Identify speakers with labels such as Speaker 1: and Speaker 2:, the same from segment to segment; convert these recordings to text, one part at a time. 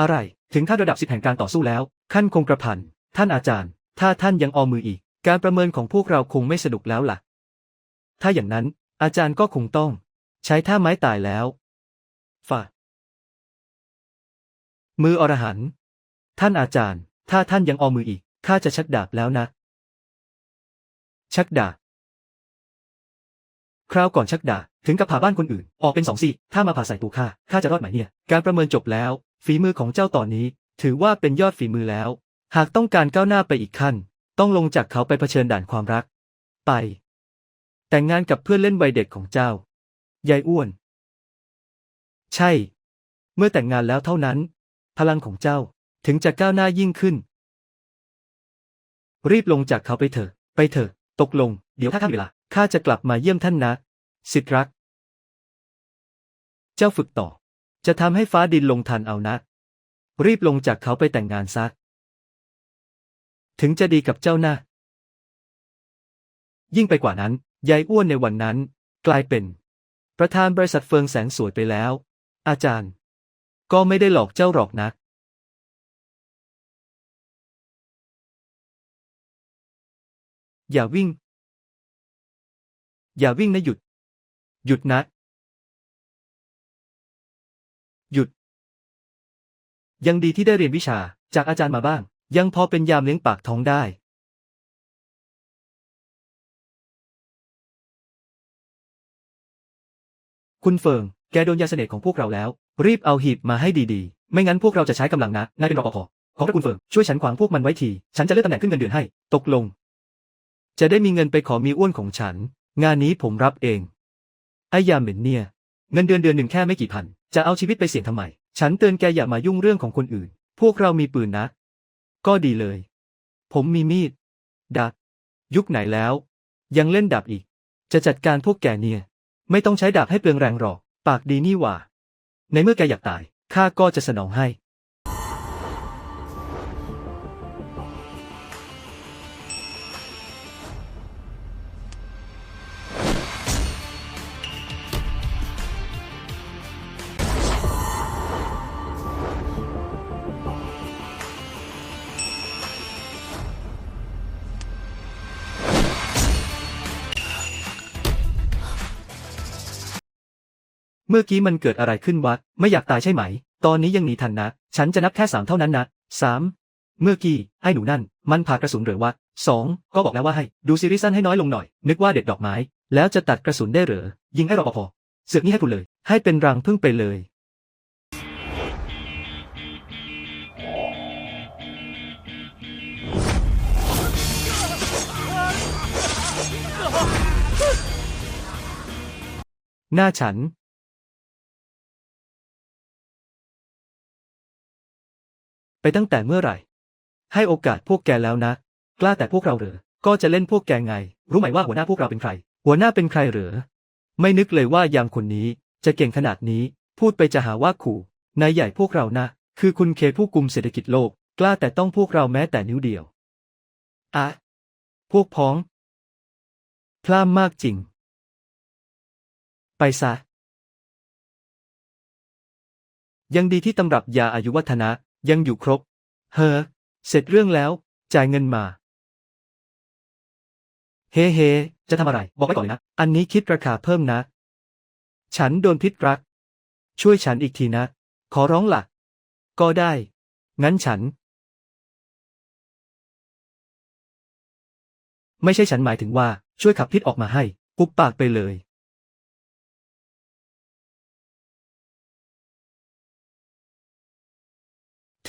Speaker 1: อะไร ถึงขั้นระดับสิบแห่งการต่อสู้แล้ว ขั้นคงกระพัน ท่านอาจารย์ ถ้าท่านยังออมืออีก การประเมินของพวกเราคงไม่สนุกแล้วล่ะ ถ้าอย่างนั้น อาจารย์ก็คงต้อง ใช้ท่าไม้ตายแล้ว ฝ่า มืออรหัน ท่านอาจารย์ ถ้าท่านยังออมืออีก ข้าจะชักดาบแล้วนะ ชักดาบ คราวก่อนชักดาบถึงกับผ่าบ้านคนอื่น ออกเป็นสองซี่ ถ้ามาผ่าใส่ตัวข้า ข้าจะรอดไหมเนี่ย การประเมินจบแล้ว ฝีมือของเจ้าตอนนี้ ถือว่าเป็นยอดฝีมือแล้ว หากต้องการก้าวหน้าไปอีกขั้น ต้องลงจากเขาไปเผชิญด่านความรัก ไป แต่งงานกับเพื่อนเล่นวัยเด็กของเจ้ายายอ้วน ใช่ เมื่อแต่งงานแล้วเท่านั้น พลังของเจ้าถึงจะก้าวหน้ายิ่งขึ้น รีบลงจากเขาไปเถอะ ไปเถอะ ตกลง เดี๋ยวถ้าข้ามีเวลาข้าจะกลับมาเยี่ยมท่านนะ สิทธรัก เจ้าฝึกต่อ จะทำให้ฟ้าดินลงทันเอานะรีบลงจากเขาไปแต่งงานซะถึงจะดีกับเจ้านะยิ่งไปกว่านั้น ยายอ้วนในวันนั้น กลายเป็น ประธานบริษัทเฟิงแสงสวยไปแล้ว อาจารย์ ก็ไม่ได้หลอกเจ้าหรอกนะอย่าวิ่ง อย่าวิ่งนะหยุด หยุดนะ หยุด ยังดีที่ได้เรียนวิชาจากอาจารย์มาบ้าง ยังพอเป็นยามเลี้ยงปากท้องได้ คุณเฟิง แกโดนยาเสน่ห์ของพวกเราแล้ว รีบเอาหีบมาให้ดีๆ ไม่งั้นพวกเราจะใช้กำลังนะนายเป็นรปภขอพระคุณเฟิง ช่วยฉันขวางพวกมันไว้ที ฉันจะเลื่อนตำแหน่งขึ้นเงินเดือนให้ ตกลง จะได้มีเงินไปขอมีอ้วนของฉัน งานนี้ผมรับเองไอยาเหม็นเนี่ย เงินเดือนเดือนหนึ่งแค่ไม่กี่พัน จะเอาชีวิตไปเสี่ยงทำไม ฉันเตือนแกอย่ามายุ่งเรื่องของคนอื่น พวกเรามีปืนนะ ก็ดีเลย ผมมีมีดดาบยุคไหนแล้ว ยังเล่นดาบอีก จะจัดการพวกแกเนี่ย ไม่ต้องใช้ดาบให้เปลืองแรงหรอก ปากดีนี่หว่า ในเมื่อแกอยากตาย ข้าก็จะสนองให้ เมื่อกี้มันเกิดอะไรขึ้นวะ ไม่อยากตายใช่ไหม ตอนนี้ยังหนีทันนะ ฉันจะนับแค่สามเท่านั้นนะสามเมื่อกี้ไอ้หนูนั่น มันผ่ากระสุนเหรือวะสองก็บอกแล้วว่าให้ ดูซีรีส์สั้นให้น้อยลงหน่อย นึกว่าเด็ดดอกไม้ แล้วจะตัดกระสุนได้เหรอยิงไอ้รปภเสือกนี่ให้คุณเลย ให้เป็นรังพึ่งไปเลย หน้าฉัน ตั้งแต่เมื่อไหร่ ให้โอกาสพวกแกแล้วนะ กล้าแต่พวกเราเหรอ ก็จะเล่นพวกแกไง รู้ไหมว่าหัวหน้าพวกเราเป็นใคร หัวหน้าเป็นใครเหรอ ไม่นึกเลยว่ายามคนนี้จะเก่งขนาดนี้ พูดไปจะหาว่าขู่ นายใหญ่พวกเรานะ คือคุณเคผู้กุมเศรษฐกิจโลก กล้าแต่ต้องพวกเราแม้แต่นิ้วเดียว อะ พวกพ้อง พลาดมากจริง ไปซะยังดีที่ตำรับยาอายุวัฒนะ ยังอยู่ครบ เฮ้อ เสร็จเรื่องแล้ว จ่ายเงินมา เฮ้เฮจะทำอะไร บอกไว้ก่อนเลยนะ อันนี้คิดราคาเพิ่มนะ ฉันโดนพิษรัก ช่วยฉันอีกทีนะ ขอร้องล่ะ ก็ได้ งั้นฉัน ไม่ใช่ฉันหมายถึงว่าช่วยขับพิษออกมาให้ปุบปากไปเลย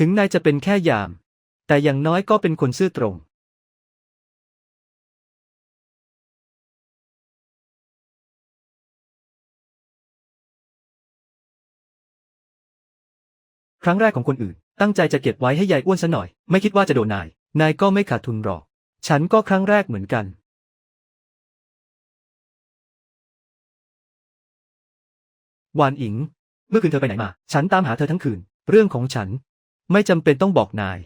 Speaker 1: ถึงนายจะเป็นแค่ยาม แต่อย่างน้อยก็เป็นคนซื่อตรง ครั้งแรกของคนอื่น ตั้งใจจะเก็บไว้ให้ยายอ้วนซะหน่อย ไม่คิดว่าจะโดนนาย นายก็ไม่ขาดทุนหรอก ฉันก็ครั้งแรกเหมือนกันวานอิง เมื่อคืนเธอไปไหนมา ฉันตามหาเธอทั้งคืน เรื่องของฉัน ไม่จำเป็นต้องบอกนาย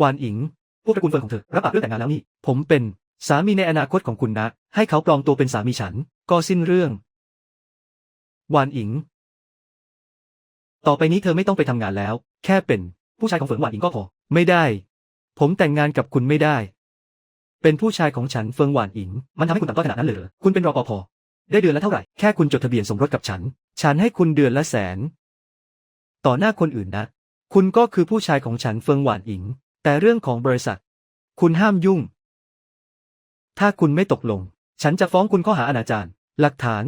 Speaker 1: วานอิง พวกตระกูลเฟิงของเธอรับปากเรื่องแต่งงานแล้วนี่ ผมเป็นสามีในอนาคตของคุณนะ ให้เขาปลอมตัวเป็นสามีฉัน ก็สิ้นเรื่อง วานอิง ต่อไปนี้เธอไม่ต้องไปทำงานแล้ว แค่เป็น ผู้ชายของเฟิงหวานอิงก็พอ ไม่ได้ ผมแต่งงานกับคุณไม่ได้ เป็นผู้ชายของฉันเฟิงหวานอิง มันทำให้คุณต่ำต้อยขนาดนั้นเลยเหรอ คุณเป็นรปภ ได้เดือนละเท่าไหร่ แค่คุณจดทะเบียนสมรสกับฉัน ฉันให้คุณเดือนละแสน ต่อหน้าคนอื่นนะ คุณก็คือผู้ชายของฉันเฟิงหวานอิง แต่เรื่องของบริษัท คุณห้ามยุ่ง ถ้าคุณไม่ตกลง ฉันจะฟ้องคุณข้อหาอนาจารหลักฐาน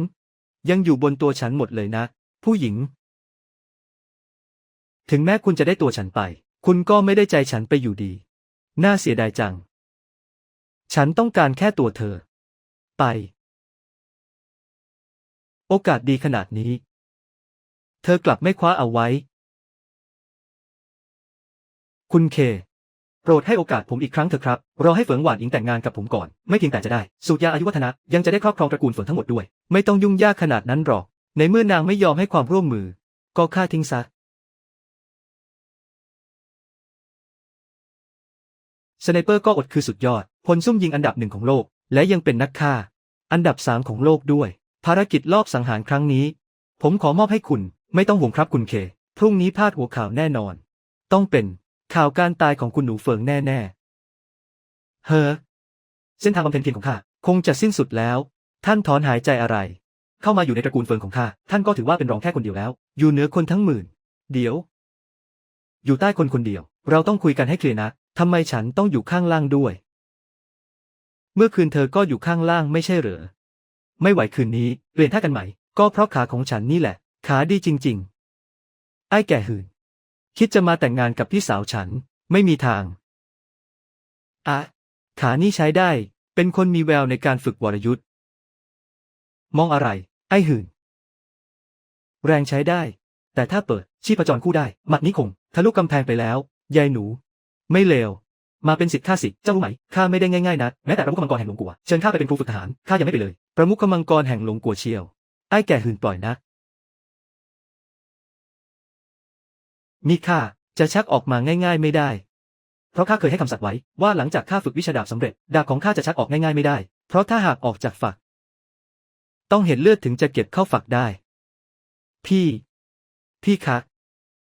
Speaker 1: ยังอยู่บนตัวฉันหมดเลยนะ ผู้หญิง ถึงแม้คุณจะได้ตัวฉันไป คุณก็ไม่ได้ใจฉันไปอยู่ดี น่าเสียดายจัง ฉันต้องการแค่ตัวเธอ ไป โอกาสดีขนาดนี้ เธอกลับไม่คว้าเอาไว้ คุณเค โปรดให้โอกาสผมอีกครั้งเถอะครับ รอให้เฟิงหวานอิงแต่งงานกับผมก่อน ไม่เพียงแต่จะได้ สูตรยาอายุวัฒนะ ยังจะได้ครอบครองตระกูลเฟิงทั้งหมดด้วย ไม่ต้องยุ่งยากขนาดนั้นหรอก ในเมื่อนางไม่ยอมให้ความร่วมมือ ก็ฆ่าทิ้งซะ สไนเปอร์ก็อดคือสุดยอด พลซุ่มยิงอันดับหนึ่งของโลก และยังเป็นนักฆ่า อันดับสามของโลกด้วย ภารกิจลอบสังหารครั้งนี้ ผมขอมอบให้คุณ ไม่ต้องห่วงครับคุณเค พรุ่งนี้พาดหัวข่าวแน่นอน ต้องเป็น ข่าวการตายของคุณหนูเฟิงแน่ๆ เฮ้อ เส้นทางบำเพ็ญเพียรของข้าคงจะสิ้นสุดแล้ว ท่านถอนหายใจอะไร เข้ามาอยู่ในตระกูลเฟิงของข้า ท่านก็ถือว่าเป็นรองแค่คนเดียวแล้ว อยู่เหนือคนทั้งหมื่น เดี๋ยว อยู่ใต้คนคนเดียว เราต้องคุยกันให้เคลียร์นะทำไมฉันต้องอยู่ข้างล่างด้วย เมื่อคืนเธอก็อยู่ข้างล่างไม่ใช่เหรอ ไม่ไหวคืนนี้เปลี่ยนท่ากันไหม่ ก็เพราะขาของฉันนี่แหละ ขาดีจริง ๆ ไอ้แก่หืน คิดจะมาแต่งงานกับพี่สาวฉัน ไม่มีทาง อะขานี่ใช้ได้ เป็นคนมีแววในการฝึกวรยุทธ์ มองอะไร ไอ้หื่น แรงใช้ได้ แต่ถ้าเปิด ชีพจรคู่ได้ หมัดนี้คง ทะลุกำแพงไปแล้ว ยายหนู ไม่เลว มาเป็นสิทธิ์ข้าสิ เจ้ารู้ไหม ข้าไม่ได้ง่ายๆนะแม้แต่ประมุขมังกรแห่งหลวงกัว เชิญข้าไปเป็นครูฝึกทหาร ข้ายังไม่ไปเลย ประมุขมังกรแห่งหลวงกัวเชียว ไอ้แก่หื่นปล่อยนะ นี่ข้าจะชักออกมาง่ายๆไม่ได้ เพราะข้าเคยให้คำสัตย์ไว้ว่าหลังจากข้าฝึกวิชาดาบสำเร็จ ดาบของข้าจะชักออกง่ายๆไม่ได้ เพราะถ้าหากออกจากฝัก ต้องเห็นเลือดถึงจะเก็บเข้าฝักได้ พี่ พี่คะ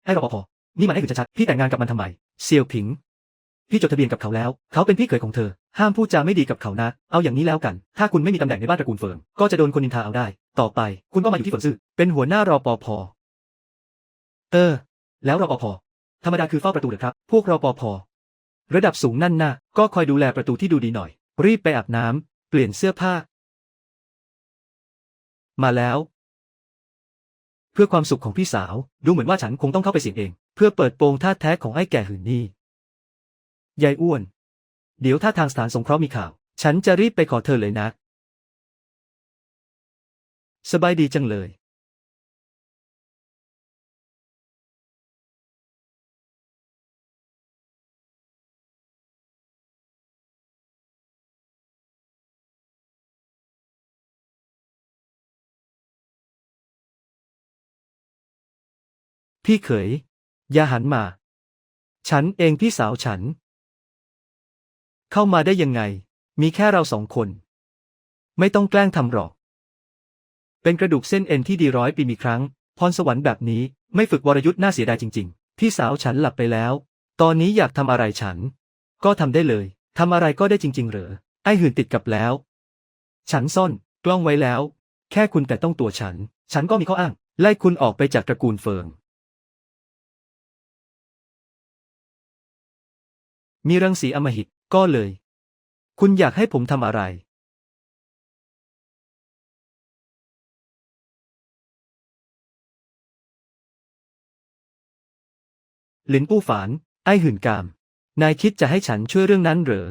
Speaker 1: ไอ้รปภนี่มันไอ้ถึงจะชัดพี่แต่งงานกับมันทำไมเซียวผิง พี่จดทะเบียนกับเขาแล้ว เขาเป็นพี่เขยของเธอ ห้ามพูดจาไม่ดีกับเขานะ เอาอย่างนี้แล้วกัน ถ้าคุณไม่มีตำแหน่งในบ้านตระกูลเฟิงก็จะโดนคนนินทาเอาได้ ต่อไป คุณก็มาอยู่ที่เฟิงซื่อเป็นหัวหน้ารอปภเออ แล้วรปภธรรมดาคือเฝ้าประตูหรอครับ พวกรปภระดับสูงนั่นน่ะ ก็คอยดูแลประตูที่ดูดีหน่อย รีบไปอาบน้ำเปลี่ยนเสื้อผ้า มาแล้ว เพื่อความสุขของพี่สาว ดูเหมือนว่าฉันคงต้องเข้าไปเสี่ยงเอง เพื่อเปิดโปงท่าแท้ของไอ้แก่หืนนี่ยายอ้วน เดี๋ยวถ้าทางสถานสงเคราะห์มีข่าว ฉันจะรีบไปขอเธอเลยนะ สบายดีจังเลย พี่เขย อย่าหันมา ฉันเองพี่สาวฉัน เข้ามาได้ยังไง มีแค่เราสองคน ไม่ต้องแกล้งทำหรอก เป็นกระดูกเส้นเอ็นที่ดีร้อยปีมีครั้ง พรสวรรค์แบบนี้ไม่ฝึกวรยุทธ์น่าเสียดายจริง ๆ พี่สาวฉันหลับไปแล้ว ตอนนี้อยากทำอะไรฉัน ก็ทำได้เลยทำอะไรก็ได้จริง ๆ เหรอ ไอ้หื่นติดกับแล้ว ฉันซ่อนกล้องไว้แล้ว แค่คุณแต่ต้องตัวฉัน ฉันก็มีข้ออ้าง ไล่คุณออกไปจากตระกูลเฟิง มีรังสีอมหิต ก็เลย คุณอยากให้ผมทำอะไร หลินปู้ฝาน ไอหื่นกาม นายคิดจะให้ฉันช่วยเรื่องนั้นเหรอ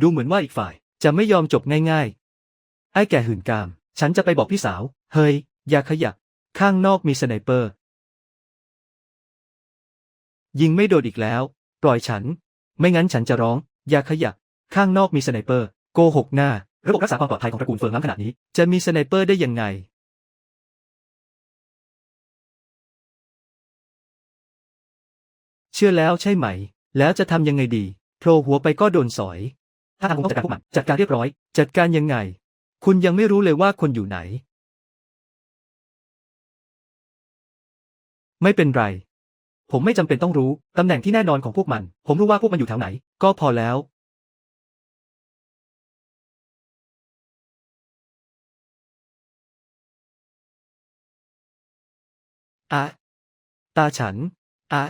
Speaker 1: ดูเหมือนว่าอีกฝ่ายจะไม่ยอมจบง่ายๆ ไอ้แก่หื่นกาม ฉันจะไปบอกพี่สาว เฮ้ย อย่าขยับ ข้างนอกมีสไนเปอร์ ยิงไม่โดนอีกแล้ว ปล่อยฉัน ไม่งั้นฉันจะร้อง อย่าขยับ ข้างนอกมีสไนเปอร์ โกหกหน้า ระบบรักษาความปลอดภัยของตระกูลเฟิงล้ำขนาดนี้ จะมีสไนเปอร์ได้ยังไง เชื่อแล้วใช่ไหม แล้วจะทำยังไงดีโผล่หัวไปก็โดนสอยถ้าทางคุณต้องจัดการพวกมันจัดการเรียบร้อย จัดการยังไง คุณยังไม่รู้เลยว่าคนอยู่ไหน ไม่เป็นไร ผมไม่จำเป็นต้องรู้ตำแหน่งที่แน่นอนของพวกมัน ผมรู้ว่าพวกมันอยู่แถวไหน ก็พอแล้ว อะตาฉัน อะ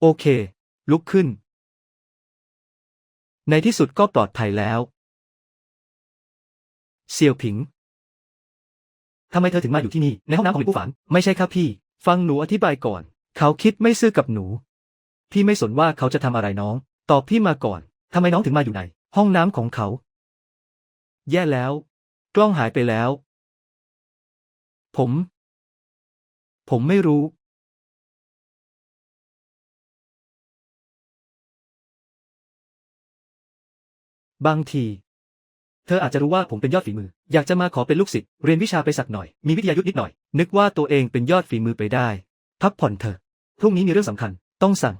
Speaker 1: โอเค ลุกขึ้น ในที่สุดก็ปลอดภัยแล้วเซียวผิง ทำไมเธอถึงมาอยู่ที่นี่ ในห้องน้ำของหลินผู้ฝานไม่ใช่ครับพี่ ฟังหนูอธิบายก่อน เขาคิดไม่ซื่อกับหนู พี่ไม่สนว่าเขาจะทำอะไรน้อง ตอบพี่มาก่อนทำไมน้องถึงมาอยู่ใน ห้องน้ำของเขา แย่แล้ว กล้องหายไปแล้ว ผม ผมไม่รู้ บางที เธออาจจะรู้ว่าผมเป็นยอดฝีมือ อยากจะมาขอเป็นลูกศิษย์เรียนวิชาไปสักหน่อย มีวิทยายุทธนิดหน่อย นึกว่าตัวเองเป็นยอดฝีมือไปได้ พักผ่อนเถอะพรุ่งนี้มีเรื่องสำคัญ ต้องสั่ง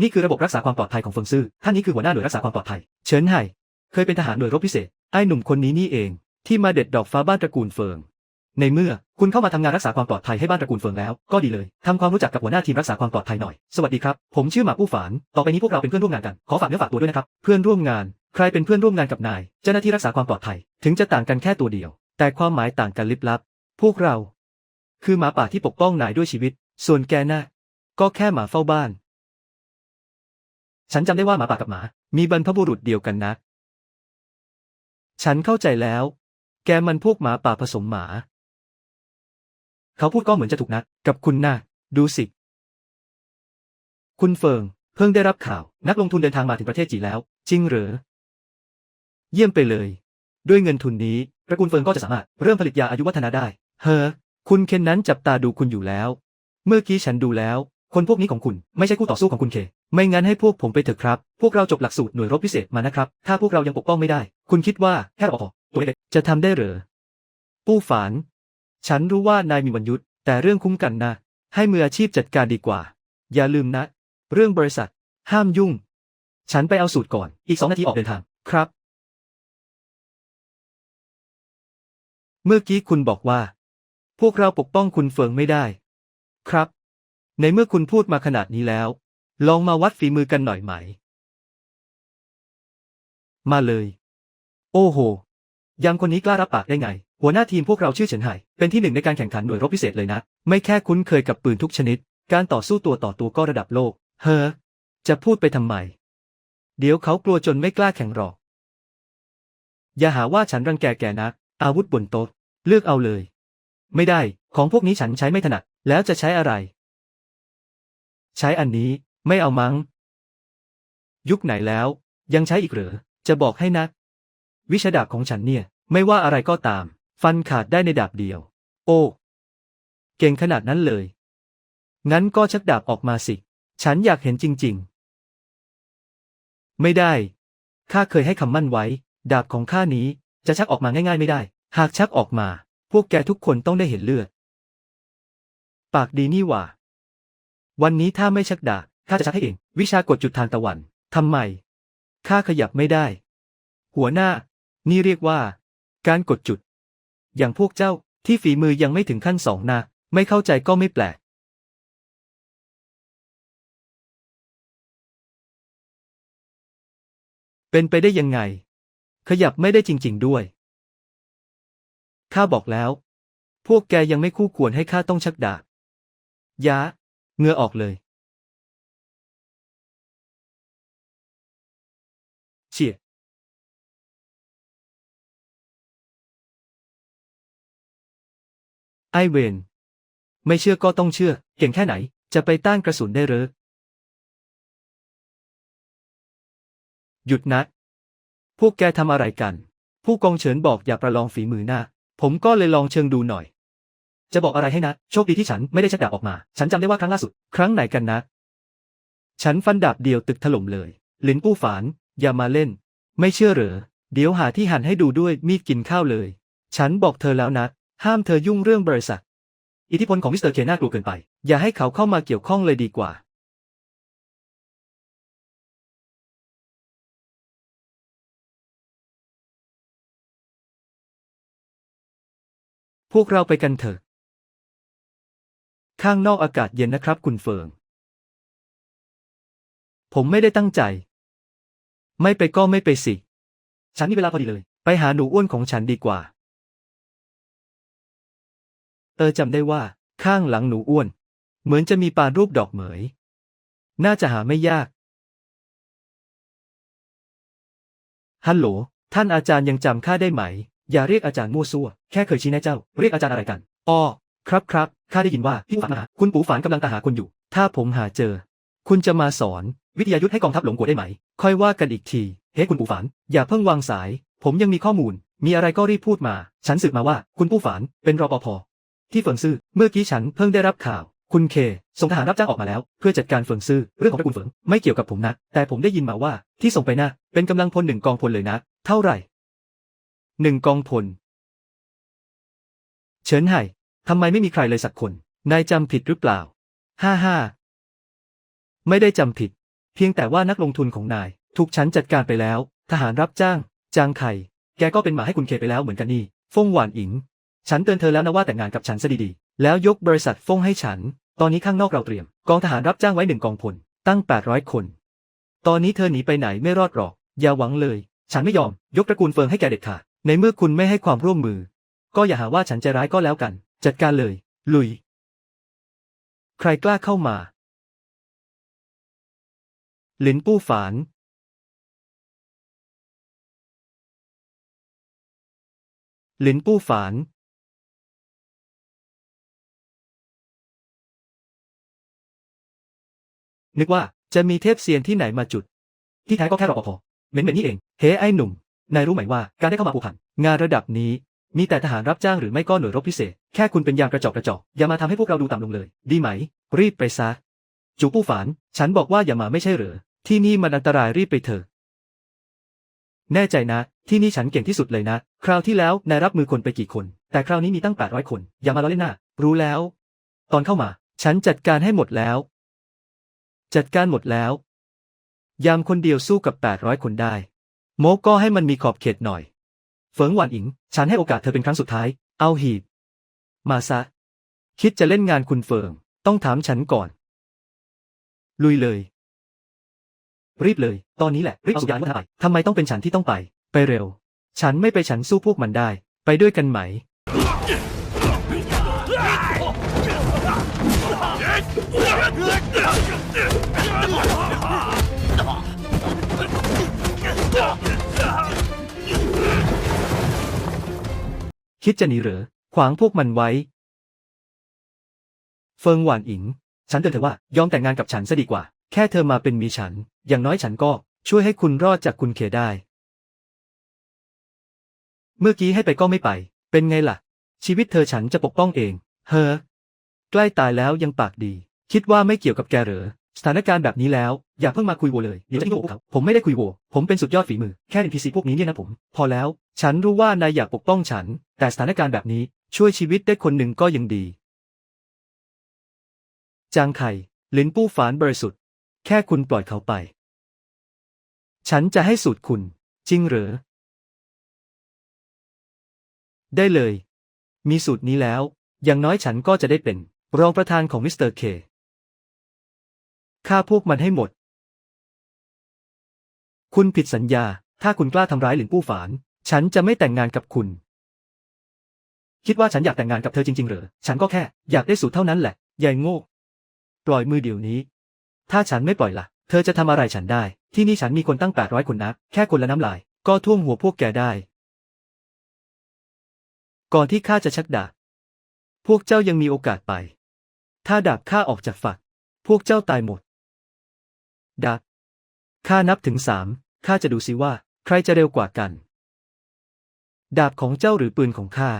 Speaker 1: นี่คือระบบรักษาความปลอดภัยของเฟิงซื่อท่านนี้คือหัวหน้าหน่วยรักษาความปลอดภัย เฉินไห่ เคยเป็นทหารหน่วยรบพิเศษ ไอ้หนุ่มคนนี้นี่เอง ที่มาเด็ดดอกฟ้าบ้านตระกูลเฟิง ในเมื่อคุณเข้ามาทำงานรักษาความปลอดภัยให้บ้านตระกูลเฟิงแล้ว ก็ดีเลยทำความรู้จักกับหัวหน้าทีมรักษาความปลอดภัยหน่อย สวัสดีครับ ผมชื่อหมาผู้ฝาน ต่อไปนี้พวกเราเป็นเพื่อนร่วมงานกัน ขอฝากเนื้อฝากตัวด้วยนะครับ เพื่อนร่วมงาน ใครเป็นเพื่อนร่วมงานกับนาย เจ้าหน้าที่รักษาความปลอดภัย ถึงจะต่างกันแค่ตัวเดียว แต่ความหมายต่างกันลิบลับ พวกเรา คือหมาป่าที่ปกป้องนายด้วยชีวิต ส่วนแกน่ะก็แค่หมาเฝ้าบ้าน ฉันจำได้ว่าหมาป่ากับหมา มีบรรพบุรุษเดียวกันนะ ฉันเข้าใจแล้ว แกมันพวกหมาป่าผสมหมา เขาพูดก็เหมือนจะถูกนะกับคุณนะดูสิ คุณเฟิง เพิ่งได้รับข่าว นักลงทุนเดินทางมาถึงประเทศจีนแล้ว จริงเหรอ เยี่ยมไปเลย ด้วยเงินทุนนี้ตระกูลเฟิงก็จะสามารถเริ่มผลิตยาอายุวัฒนะได้ เฮ้อคุณเคนนั้นจับตาดูคุณอยู่แล้ว เมื่อกี้ฉันดูแล้ว คนพวกนี้ของคุณไม่ใช่คู่ต่อสู้ของคุณเค ไม่งั้นให้พวกผมไปเถอะครับ พวกเราจบหลักสูตรหน่วยรบพิเศษมานะครับ ถ้าพวกเรายังปกป้องไม่ได้ คุณคิดว่าแค่รปภตัวเล็กจะทำได้เหรอ ปู้ฝาน ฉันรู้ว่านายมีวันยุดแต่เรื่องคุ้มกันนะ ให้มืออาชีพจัดการดีกว่า อย่าลืมนะ เรื่องบริษัท ห้ามยุ่ง ฉันไปเอาสูตรก่อน อีกสองนาทีออกเดินทาง ครับ เมื่อกี้คุณบอกว่า พวกเราปกป้องคุณเฟิงไม่ได้ ครับ ในเมื่อคุณพูดมาขนาดนี้แล้ว ลองมาวัดฝีมือกันหน่อยไหม มาเลย โอ้โห ยังคนนี้กล้ารับปากได้ไง หัวหน้าทีมพวกเราชื่อเฉินไห่เป็นที่หนึ่งในการแข่งขันหน่วยรบพิเศษเลยนะ ไม่แค่คุ้นเคยกับปืนทุกชนิด การต่อสู้ตัวต่อตัวก็ระดับโลก เฮ้อ จะพูดไปทำไม เดี๋ยวเขากลัวจนไม่กล้าแข่งหรอก อย่าหาว่าฉันรังแกแกนะอาวุธบนโต๊ะ เลือกเอาเลย ไม่ได้ ของพวกนี้ฉันใช้ไม่ถนัด แล้วจะใช้อะไร ใช้อันนี้ ไม่เอามั้ง ยุคไหนแล้ว ยังใช้อีกเหรอ จะบอกให้นะวิชาดาบของฉันเนี่ย ไม่ว่าอะไรก็ตาม ฟันขาดได้ในดาบเดียว โอ้ เก่งขนาดนั้นเลย งั้นก็ชักดาบออกมาสิ ฉันอยากเห็นจริง ๆ ไม่ได้ ข้าเคยให้คำมั่นไว้ ดาบของข้านี้จะชักออกมาง่ายๆไม่ได้ หากชักออกมา พวกแกทุกคนต้องได้เห็นเลือด ปากดีนี่หว่า วันนี้ถ้าไม่ชักดาบข้าจะชักให้เอง วิชากดจุดทานตะวันทำไม ข้าขยับไม่ได้ หัวหน้า นี่เรียกว่า การกดจุด อย่างพวกเจ้าที่ฝีมือยังไม่ถึงขั้นสองนะไม่เข้าใจก็ไม่แปลก เป็นไปได้ยังไง ขยับไม่ได้จริง ๆ ด้วย ข้าบอกแล้ว พวกแกยังไม่คู่ควรให้ข้าต้องชักดาบยะเงื่อออกเลยเชี่ย ไอเวนไม่เชื่อก็ต้องเชื่อ เก่งแค่ไหน จะไปต้านกระสุนได้หรือ หยุดนะพวกแกทำอะไรกัน ผู้กองเฉินบอกอย่าประลองฝีมือหน้า ผมก็เลยลองเชิงดูหน่อย จะบอกอะไรให้นะ โชคดีที่ฉันไม่ได้ชักดาบออกมา ฉันจำได้ว่าครั้งล่าสุด ครั้งไหนกันนะ ฉันฟันดาบเดียวตึกถล่มเลย หลินปู้ฝาน อย่ามาเล่น ไม่เชื่อเหรอ เดี๋ยวหาที่หันให้ดูด้วยมีดกินข้าวเลย ฉันบอกเธอแล้วนะ ห้ามเธอยุ่งเรื่องบริษัท อิทธิพลของมิสเตอร์เคน่ากลัวเกินไป อย่าให้เขาเข้ามาเกี่ยวข้องเลยดีกว่า พวกเราไปกันเถอะ ข้างนอกอากาศเย็นนะครับคุณเฟิง ผมไม่ได้ตั้งใจ ไม่ไปก็ไม่ไปสิ ฉันมีเวลาพอดีเลย ไปหาหนูอ้วนของฉันดีกว่า เออจำได้ว่า ข้างหลังหนูอ้วน เหมือนจะมีปารูปดอกเหมย น่าจะหาไม่ยาก ฮัลโหล ท่านอาจารย์ยังจำข้าได้ไหม อย่าเรียกอาจารย์มั่วซั่ว แค่เคยชี้แนะเจ้า เรียกอาจารย์อะไรกันอ้อครับครับข้าได้ยินว่าพี่ฝันหาคุณปู่ฝันกำลังตามหาคุณอยู่ ถ้าผมหาเจอ คุณจะมาสอน วิทยายุทธให้กองทัพหลงกัวได้ไหม ค่อยว่ากันอีกที เฮ้คุณปู่ฝัน อย่าเพิ่งวางสาย ผมยังมีข้อมูล มีอะไรก็รีบพูดมา ฉันสืบมาว่าคุณปู่ฝันเป็นรปภ ที่เฟิงซื่อเมื่อกี้ฉันเพิ่งได้รับข่าว คุณเคส่งทหารรับจ้างออกมาแล้ว เพื่อจัดการเฟิงซื่อเรื่องของตระกูลเฟิงไม่เกี่ยวกับผมนะแต่ผมได้ยินมาว่าที่ส่งไปนะเป็นกำลังพลหนึ่งกองพลเลยนะ เท่าไหร่หนึ่งกองพล เฉินไห่ทำไมไม่มีใครเลยสักคน นายจำผิดหรือเปล่า ห้าห้า ไม่ได้จำผิด เพียงแต่ว่านักลงทุนของนาย ถูกฉันจัดการไปแล้ว ทหารรับจ้าง จางไข่ แกก็เป็นหมาให้คุณเคไปแล้วเหมือนกันนี่ ฟงหวานอิง ฉันเตือนเธอแล้วนะว่าแต่งงานกับฉันซะดีๆ แล้วยกบริษัทฟงให้ฉัน ตอนนี้ข้างนอกเราเตรียม กองทหารรับจ้างไว้หนึ่งกองพล ตั้ง 800 คน ตอนนี้เธอหนีไปไหนไม่รอดหรอก อย่าหวังเลย ฉันไม่ยอม ยกตระกูลเฟิงให้แกเด็ดขาด ในเมื่อคุณไม่ให้ความร่วมมือ ก็อย่าหาว่าฉันใจร้ายก็แล้วกัน จัดการเลย ลุย ใครกล้าเข้ามา หลินปู้ฝานหลินปู้ฝาน นึกว่าจะมีเทพเซียนที่ไหนมาจุด ที่แท้ก็แค่รปภเหม็นเหม็นนี่เอง เฮ้ไอ้หนุ่ม นายรู้ไหมว่าการได้เข้ามาผูกพัน งานระดับนี้ มีแต่ทหารรับจ้างหรือไม่ก็หน่วยรบพิเศษ แค่คุณเป็นยามกระจอกกระจอกอย่ามาทำให้พวกเราดูต่ำลงเลย ดีไหม รีบไปซะ จูปู้ฝาน ฉันบอกว่าอย่ามาไม่ใช่เหรอ ที่นี่มันอันตรายรีบไปเถอะ แน่ใจนะ ที่นี่ฉันเก่งที่สุดเลยนะ คราวที่แล้วนายรับมือคนไปกี่คน แต่คราวนี้มีตั้ง800คน อย่ามาล้อเล่นหน้า รู้แล้ว ตอนเข้ามา ฉันจัดการให้หมดแล้ว จัดการหมดแล้ว ยามคนเดียวสู้กับ 800 คนได้ โมกก็ให้มันมีขอบเขตหน่อย เฟิงหวานอิง ฉันให้โอกาสเธอเป็นครั้งสุดท้าย เอาหีบ มาซะ คิดจะเล่นงานคุณเฟิง ต้องถามฉันก่อน ลุยเลย รีบเลย ตอนนี้แหละ รีบเอาสุยานมาไปทำไมต้องเป็นฉันที่ต้องไป ไปเร็ว ฉันไม่ไปฉันสู้พวกมันได้ ไปด้วยกันไหม คิดจะหนีเหรอขวางพวกมันไว้ เฟิงหวานอิง ฉันเตือนเธอว่ายอมแต่งงานกับฉันซะดีกว่า แค่เธอมาเป็นมีฉัน อย่างน้อยฉันก็ช่วยให้คุณรอดจากคุณเคได้ เมื่อกี้ให้ไปก็ไม่ไป เป็นไงล่ะ ชีวิตเธอฉันจะปกป้องเอง เฮ้อ ใกล้ตายแล้วยังปากดี คิดว่าไม่เกี่ยวกับแกเหรอ สถานการณ์แบบนี้แล้ว อย่าเพิ่งมาคุยโวเลยเดี๋ยวจะทิ้งโวเขาผมไม่ได้คุยโว ผมเป็นสุดยอดฝีมือแค่ NPC พวกนี้เนี่ยนะผม พอแล้ว ฉันรู้ว่านายอยากปกป้องฉัน แต่สถานการณ์แบบนี้ช่วยชีวิตได้คนหนึ่งก็ยังดี จางไข่ลินปู้ฝานบริสุทธิ์ แค่คุณปล่อยเขาไป ฉันจะให้สูตรคุณ จริงเหรอ ได้เลย มีสูตรนี้แล้ว อย่างน้อยฉันก็จะได้เป็น รองประธานของมิสเตอร์เค ฆ่าพวกมันให้หมด คุณผิดสัญญา ถ้าคุณกล้าทำร้ายหลินปู้ฝาน ฉันจะไม่แต่งงานกับคุณ คิดว่าฉันอยากแต่งงานกับเธอจริงๆ เหรอ ฉันก็แค่ อยากได้สูตรเท่านั้นแหละยายโง่ ปล่อยมือเดี๋ยวนี้ ถ้าฉันไม่ปล่อยล่ะ เธอจะทำอะไรฉันได้ ที่นี่ฉันมีคนตั้ง800คนนะแค่คนละน้ำลาย ก็ท่วมหัวพวกแกได้ ก่อนที่ข้าจะชักดาบพวกเจ้ายังมีโอกาสไป ถ้าดาบข้าออกจากฝัก พวกเจ้าตายหมด ดาบข้านับถึงสามข้าจะดูสิว่า ใครจะเร็วกว่ากัน ดาบของเจ้าหรือปืนของข้า